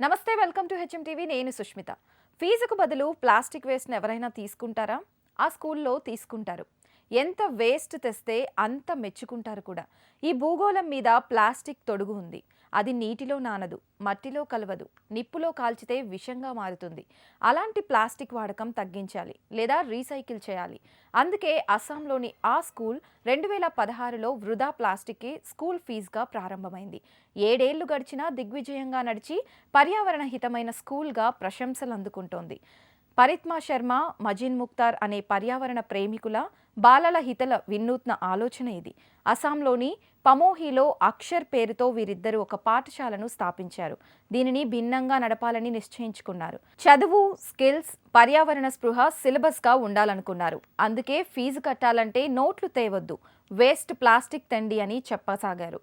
నమస్తే welcome to HM TV. నేను సుష్మిత. ఫీజుకు బదులు ప్లాస్టిక్ వేస్ట్ని ఎవరైనా తీసుకుంటారా? ఆ స్కూల్లో తీసుకుంటారు. ఎంత వేస్ట్ తెస్తే అంత మెచ్చుకుంటారు కూడా. ఈ భూగోళం మీద ప్లాస్టిక్ తొడుగు ఉంది. అది నీటిలో నానదు మట్టిలో కలవదు నిప్పులో కాల్చితే విషంగా మారుతుంది. అలాంటి ప్లాస్టిక్ వాడకం తగ్గించాలి లేదా రీసైకిల్ చేయాలి. అందుకే అస్సాంలోని ఆ స్కూల్ రెండు వేల పదహారులో వృధా ప్లాస్టిక్కి స్కూల్ ఫీజుగా ప్రారంభమైంది. ఏడేళ్ళు గడిచినా దిగ్విజయంగా నడిచి పర్యావరణ హితమైన స్కూల్గా ప్రశంసలు అందుకుంటోంది పరిత్మా శర్మ మజిన్ ముక్తార్ అనే పర్యావరణ ప్రేమికుల బాలల హితల వినూత్న ఆలోచన ఇది. అస్సాంలోని పమోహిలో అక్షర్ పేరుతో వీరిద్దరూ ఒక పాఠశాలను స్థాపించారు. దీనిని భిన్నంగా నడపాలని నిశ్చయించుకున్నారు. చదువు స్కిల్స్ పర్యావరణ స్పృహ సిలబస్గా ఉండాలనుకున్నారు. అందుకే ఫీజు కట్టాలంటే నోట్లు తేవద్దు. వేస్ట్ ప్లాస్టిక్ తండి అని చెప్పసాగారు.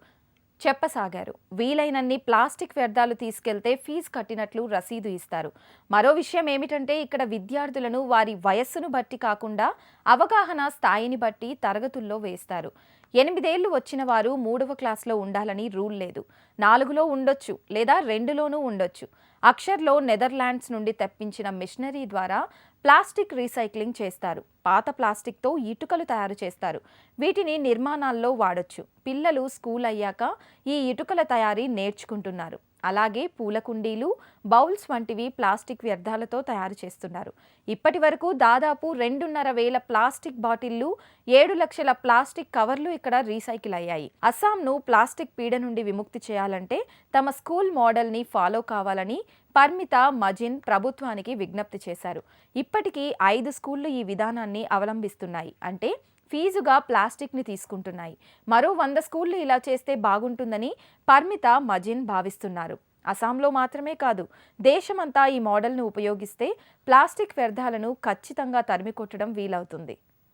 చెప్పసాగారు. వీలైనన్ని ప్లాస్టిక్ వ్యర్థాలు తీసుకెళ్తే ఫీజు కట్టినట్లు రసీదు ఇస్తారు. మరో విషయం ఏమిటంటే ఇక్కడ విద్యార్థులను వారి వయస్సును బట్టి కాకుండా అవగాహన స్థాయిని బట్టి తరగతుల్లో వేస్తారు. ఎనిమిదేళ్ళు వచ్చిన వారు మూడవ క్లాస్లో ఉండాలని రూల్ లేదు. నాలుగులో ఉండొచ్చు లేదా రెండులోనూ ఉండొచ్చు. అక్షర్లో నెదర్లాండ్స్ నుండి తెప్పించిన మిషనరీ ద్వారా ప్లాస్టిక్ రీసైక్లింగ్ చేస్తారు. పాత ప్లాస్టిక్తో ఇటుకలు తయారు చేస్తారు. వీటిని నిర్మాణాల్లో వాడొచ్చు. పిల్లలు స్కూల్ అయ్యాక ఈ ఇటుకల తయారీ నేర్చుకుంటున్నారు. అలాగే పూల కుండీలు బౌల్స్ వంటివి ప్లాస్టిక్ వ్యర్థాలతో తయారు చేస్తున్నారు. ఇప్పటి వరకు దాదాపు రెండున్నర వేల ప్లాస్టిక్ బాటిళ్ళు ఏడు లక్షల ప్లాస్టిక్ కవర్లు ఇక్కడ రీసైకిల్ అయ్యాయి. అస్సాంను ప్లాస్టిక్ పీడ నుండి విముక్తి చేయాలంటే తమ స్కూల్ మోడల్ని ఫాలో కావాలని పర్మిత మజిన్ ప్రభుత్వానికి విజ్ఞప్తి చేశారు. ఇప్పటికీ ఐదు స్కూళ్ళు ఈ విధానాన్ని అవలంబిస్తున్నాయి. అంటే ఫీజుగా ప్లాస్టిక్ని తీసుకుంటున్నాయి. మరో వంద స్కూళ్ళు ఇలా చేస్తే బాగుంటుందని పర్మిత మజిన్ భావిస్తున్నారు. అస్సాంలో మాత్రమే కాదు దేశమంతా ఈ మోడల్ను ఉపయోగిస్తే ప్లాస్టిక్ వ్యర్థాలను ఖచ్చితంగా తరిమికొట్టడం వీలవుతుంది.